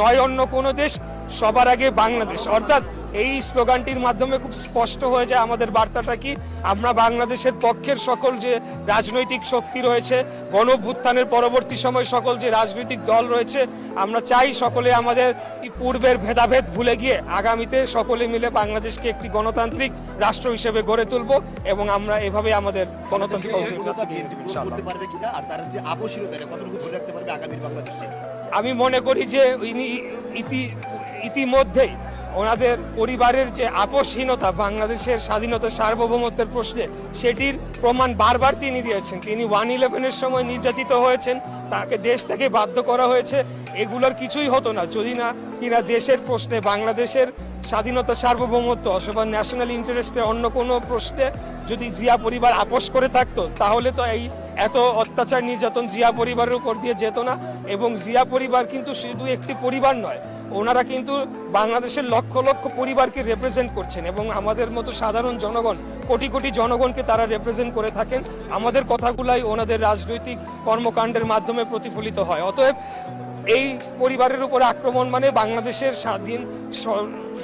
নয় অন্য কোনো দেশ সবার আগে বাংলাদেশ। অর্থাৎ এই স্লোগানটির মাধ্যমে খুব স্পষ্ট হয়ে যায় আমাদের বার্তাটা কি? আমরা বাংলাদেশের পক্ষের সকল যে রাজনৈতিক শক্তি রয়েছে গণভ্যুত্থানের পরবর্তী সময় সকল যে রাজনৈতিক দল রয়েছে আমরা চাই সকলে আমাদের পূর্বের ভেদাভেদ ভুলে গিয়ে আগামীতে সকলে মিলে বাংলাদেশকে একটি গণতান্ত্রিক রাষ্ট্র হিসেবে গড়ে তুলব এবং আমরা এভাবে আমাদের গণতান্ত্রিক আমি মনে করি যে ইনি ইতি ইতিমধ্যেই ওনাদের পরিবারের যে আপোষহীনতা, বাংলাদেশের স্বাধীনতা সার্বভৌমত্বের প্রশ্নে সেটির প্রমাণ বারবার তিনি দিয়েছেন। তিনি ওয়ান ইলেভেনের সময় নির্যাতিত হয়েছেন, তাকে দেশ থেকে বাধ্য করা হয়েছে। এগুলোর কিছুই হতো না। যদি না, কিনা দেশের প্রশ্নে, বাংলাদেশের স্বাধীনতা সার্বভৌমত্ব অথবা ন্যাশনাল ইন্টারেস্টের অন্য কোনো প্রশ্নে যদি জিয়া পরিবার আপোষ করে থাকতো, তাহলে তো এই এত অত্যাচার নির্যাতন জিয়া পরিবারের উপর দিয়ে যেত না। এবং জিয়া পরিবার কিন্তু শুধু একটি পরিবার নয় ওনারা কিন্তু বাংলাদেশের লক্ষ লক্ষ পরিবারকে রিপ্রেজেন্ট করছেন এবং আমাদের মতো সাধারণ জনগণ, কোটি কোটি জনগণকে তারা রিপ্রেজেন্ট করে থাকেন। আমাদের কথাগুলাই ওনাদের রাজনৈতিক কর্মকাণ্ডের মাধ্যমে প্রতিফলিত হয়। অতএব এই পরিবারের উপর আক্রমণ মানে বাংলাদেশের স্বাধীন,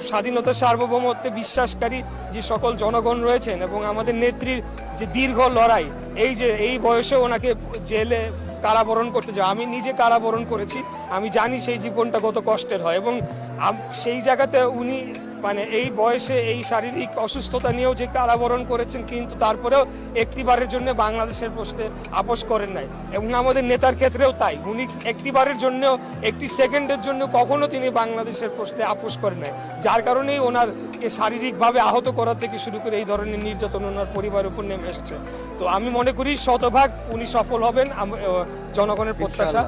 স্বাধীনতা সার্বভৌমত্বে বিশ্বাসকারী যে সকল জনগণ রয়েছেন এবং আমাদের নেত্রীর যে দীর্ঘ লড়াই, এই যে, এই বয়সে ওনাকে জেলে কারাবরণ করতে যাও আমি নিজে কারাবরণ করেছি। আমি জানি সেই জীবনটা কত কষ্টের হয় এবং সেই জায়গাতে উনি মানে এই বয়সে এই শারীরিক অসুস্থতা নিয়েও যে কারাবরণ করেছেন কিন্তু তারপরেও একটিবারের জন্য বাংলাদেশের প্রশ্নে আপোষ করেন নাই। এবং আমাদের নেতার ক্ষেত্রেও তাই। উনি একটিবারের জন্য একটি সেকেন্ডের জন্য কখনো তিনি বাংলাদেশের প্রশ্নে আপোষ করেন নাই। যার কারণেই ওনার শারীরিকভাবে আহত করা থেকে শুরু করে এই ধরনের নির্যাতন ওনার পরিবারের উপর নেমে এসেছে। তো আমি মনে করি শতভাগ উনি সফল হবেন জনগণের প্রত্যাশা।